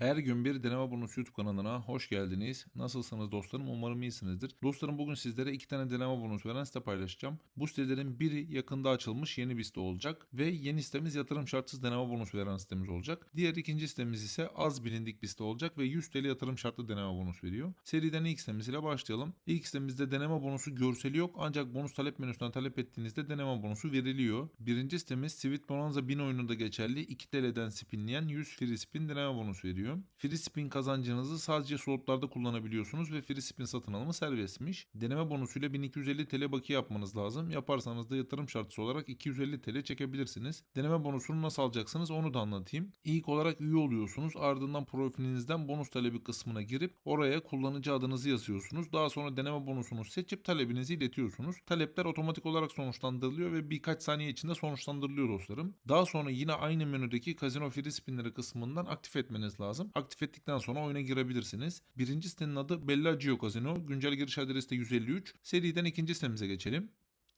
Her gün bir deneme bonusu YouTube kanalına hoş geldiniz. Nasılsınız dostlarım? Umarım iyisinizdir. Dostlarım bugün sizlere iki tane deneme bonusu veren site paylaşacağım. Bu sitelerin biri yakında açılmış yeni bir site olacak ve yeni sitemiz yatırım şartsız deneme bonusu veren sitemiz olacak. Diğer ikinci sitemiz ise az bilindik bir site olacak ve 100 TL yatırım şartlı deneme bonusu veriyor. Seriden ilk sitemiz ile başlayalım. İlk sitemizde deneme bonusu görseli yok ancak bonus talep menüsünden talep ettiğinizde deneme bonusu veriliyor. Birinci sitemiz Sweet Bonanza 1000 oyununda geçerli 2 TL'den spinleyen 100 free spin deneme bonusu veriyor. Free spin kazancınızı sadece slotlarda kullanabiliyorsunuz ve free spin satın alımı serbestmiş. Deneme bonusuyla 1250 TL bakiye yapmanız lazım. Yaparsanız da yatırım şartısı olarak 250 TL çekebilirsiniz. Deneme bonusunu nasıl alacaksınız onu da anlatayım. İlk olarak üye oluyorsunuz. Ardından profilinizden bonus talebi kısmına girip oraya kullanıcı adınızı yazıyorsunuz. Daha sonra deneme bonusunu seçip talebinizi iletiyorsunuz. Talepler otomatik olarak sonuçlandırılıyor ve birkaç saniye içinde sonuçlandırılıyor dostlarım. Daha sonra yine aynı menüdeki Casino Free Spinleri kısmından aktif etmeniz lazım. Aktif ettikten sonra oyuna girebilirsiniz. Birinci sitenin adı Bellagio Casino. Güncel giriş adresi de 153. Seriden ikinci sitemize geçelim.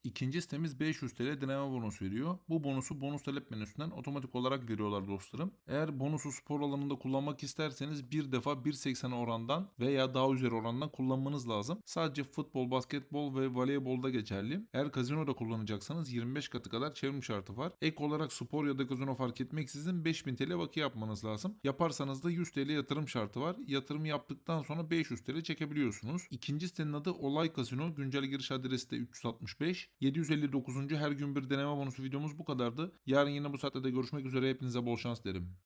İkinci sitemiz 500 TL deneme bonusu veriyor. Bu bonusu bonus talep menüsünden otomatik olarak veriyorlar dostlarım. Eğer bonusu spor alanında kullanmak isterseniz bir defa 1.80 orandan veya daha üzeri orandan kullanmanız lazım. Sadece futbol, basketbol ve voleybolda geçerli. Eğer kazinoda kullanacaksanız 25 katı kadar çevrim şartı var. Ek olarak spor ya da kazino fark etmeksizin 5000 TL bakiye yapmanız lazım. Yaparsanız da 100 TL yatırım şartı var. Yatırım yaptıktan sonra 500 TL çekebiliyorsunuz. İkinci sitenin adı Olay Casino. Güncel giriş adresi de 365. 759. her gün bir deneme bonusu videomuz bu kadardı. Yarın yine bu saatte de görüşmek üzere. Hepinize bol şans derim.